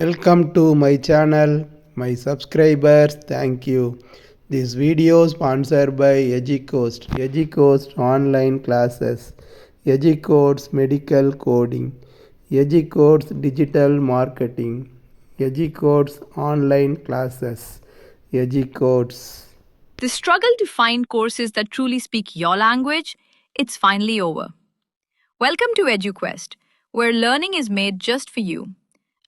Welcome to my channel, my subscribers, thank you. This video sponsored by EduCoast, EduCoast online classes, EduCoast medical coding, EduCoast digital marketing, EduCoast online classes, EduCoast. The struggle to find courses that truly speak your language, it's finally over. Welcome to EduQuest, where learning is made just for you.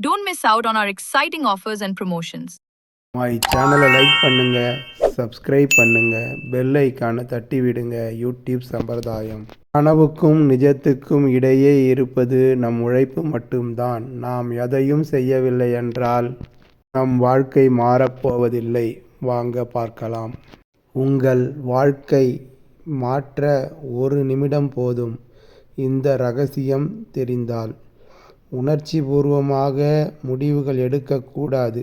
don't miss out on our exciting offers and promotions my சேனலை like பண்ணுங்க subscribe பண்ணுங்க bell ஐக்கானை தட்டி விடுங்க. YouTube சம்பிரதாயம். கனவுக்கும் நிஜத்துக்கும் இடையே இருப்பது நம் உழைப்பு மட்டும்தான். நாம் எதையும் செய்யவில்லை என்றால் நம் வாழ்க்கை மாறப்போவதில்லை. வாங்க பார்க்கலாம். உங்கள் வாழ்க்கை மாற்ற ஒரு நிமிடம் போதும். இந்த ரகசியம் தெரிந்தால். உணர்ச்சிபூர்வமாக முடிவுகள் எடுக்கக்கூடாது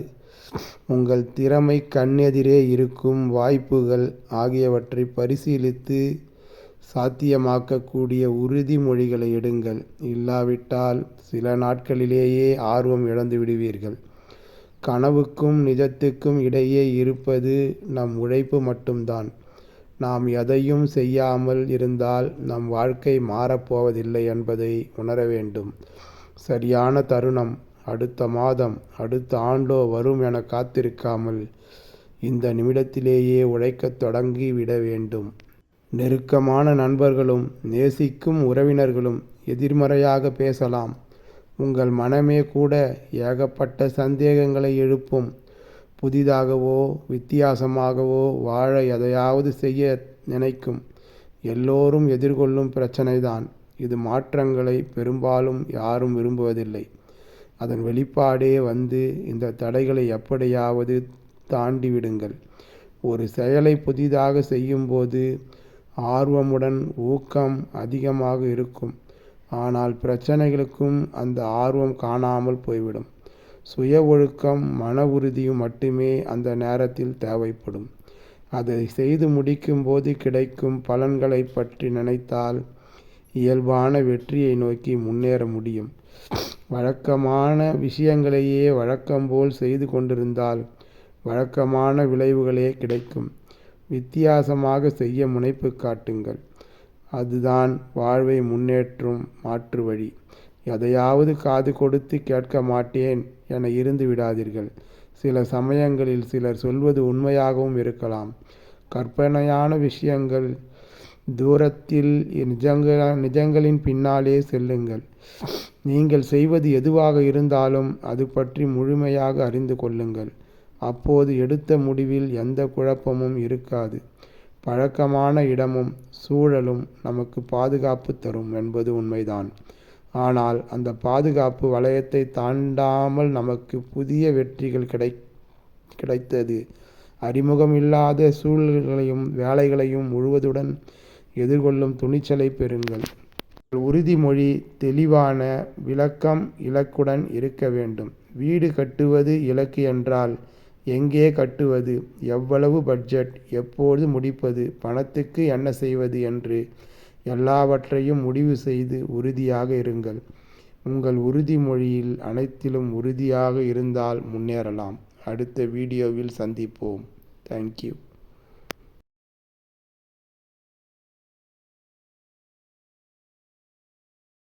உங்கள் திறமை கண்ணெதிரே இருக்கும் வாய்ப்புகள் ஆகியவற்றை பரிசீலித்து சாத்தியமாக்கக்கூடிய உறுதிமொழிகளை எடுங்கள். இல்லாவிட்டால் சில நாட்களிலேயே ஆர்வம் இழந்து விடுவீர்கள். கனவுக்கும் நிஜத்துக்கும் இடையே இருப்பது நம் உழைப்பு மட்டும்தான். நாம் எதையும் செய்யாமல் இருந்தால் நம் வாழ்க்கை மாறப்போவதில்லை என்பதை உணர வேண்டும். சரியான தருணம். அடுத்த மாதம் அடுத்த ஆண்டோ வரும் என காத்திருக்காமல் இந்த நிமிடத்திலேயே உழைக்கத் தொடங்கி விட வேண்டும். நெருக்கமான நண்பர்களும் நேசிக்கும் உறவினர்களும் எதிர்மறையாக பேசலாம். உங்கள் மனமே கூட ஏகப்பட்ட சந்தேகங்களை எழுப்பும். புதிதாகவோ வித்தியாசமாகவோ வாழ எதையாவது செய்ய நினைக்கும். எல்லோரும் எதிர்கொள்ளும் பிரச்சனைதான். இது மாற்றங்களை பெரும்பாலும் யாரும் விரும்புவதில்லை. அதன் வெளிப்பாடே வந்து இந்த தடைகளை எப்படியாவது தாண்டி விடுங்கள் ஒரு செயலை புதிதாக செய்யும்போது ஆர்வமுடன் ஊக்கம் அதிகமாக இருக்கும். ஆனால் பிரச்சனைகளுக்கும் அந்த ஆர்வம் காணாமல் போய்விடும். சுய ஒழுக்கம் மன உறுதியும் மட்டுமே அந்த நேரத்தில் தேவைப்படும். அதை செய்து முடிக்கும்போது கிடைக்கும் பலன்களை பற்றி நினைத்தால் இயல்பான வெற்றியை நோக்கி முன்னேற முடியும். வழக்கமான விஷயங்களையே வழக்கம்போல் செய்து கொண்டிருந்தால் வழக்கமான விளைவுகளே கிடைக்கும். வித்தியாசமாக செய்ய முனைப்பு காட்டுங்கள். அதுதான் வாழ்வை முன்னேற்றும் மாற்று வழி. எதையாவது காது கொடுத்து கேட்க மாட்டேன் என இருந்து விடாதீர்கள். சில சமயங்களில் சிலர் சொல்வது உண்மையாகவும் இருக்கலாம். கற்பனையான விஷயங்கள் தூரத்தில் நிஜங்கள நிஜங்களின் பின்னாலே செல்லுங்கள். நீங்கள் செய்வது எதுவாக இருந்தாலும் அது பற்றி முழுமையாக அறிந்து கொள்ளுங்கள். அப்போது எடுத்த முடிவில் எந்த குழப்பமும் இருக்காது. பழக்கமான இடமும் சூழலும் நமக்கு பாதுகாப்பு தரும் என்பது உண்மைதான். ஆனால் அந்த பாதுகாப்பு வளையத்தை தாண்டாமல் நமக்கு புதிய வெற்றிகள் கிடை கிடைத்தது. அறிமுகமில்லாத சூழல்களையும் வேலைகளையும் முழுவதுடன் எதிர்கொள்ளும் துணிச்சலை பெறுங்கள். உறுதிமொழி தெளிவான விளக்கம் இலக்குடன் இருக்க வேண்டும். வீடு கட்டுவது இலக்கு என்றால் எங்கே கட்டுவது? எவ்வளவு பட்ஜெட் எப்போது முடிப்பது? பணத்துக்கு என்ன செய்வது என்று எல்லாவற்றையும் முடிவு செய்து உறுதியாக இருங்கள். உங்கள் உறுதிமொழியில் அனைத்திலும் உறுதியாக இருந்தால் முன்னேறலாம். அடுத்த வீடியோவில் சந்திப்போம். தேங்க்யூ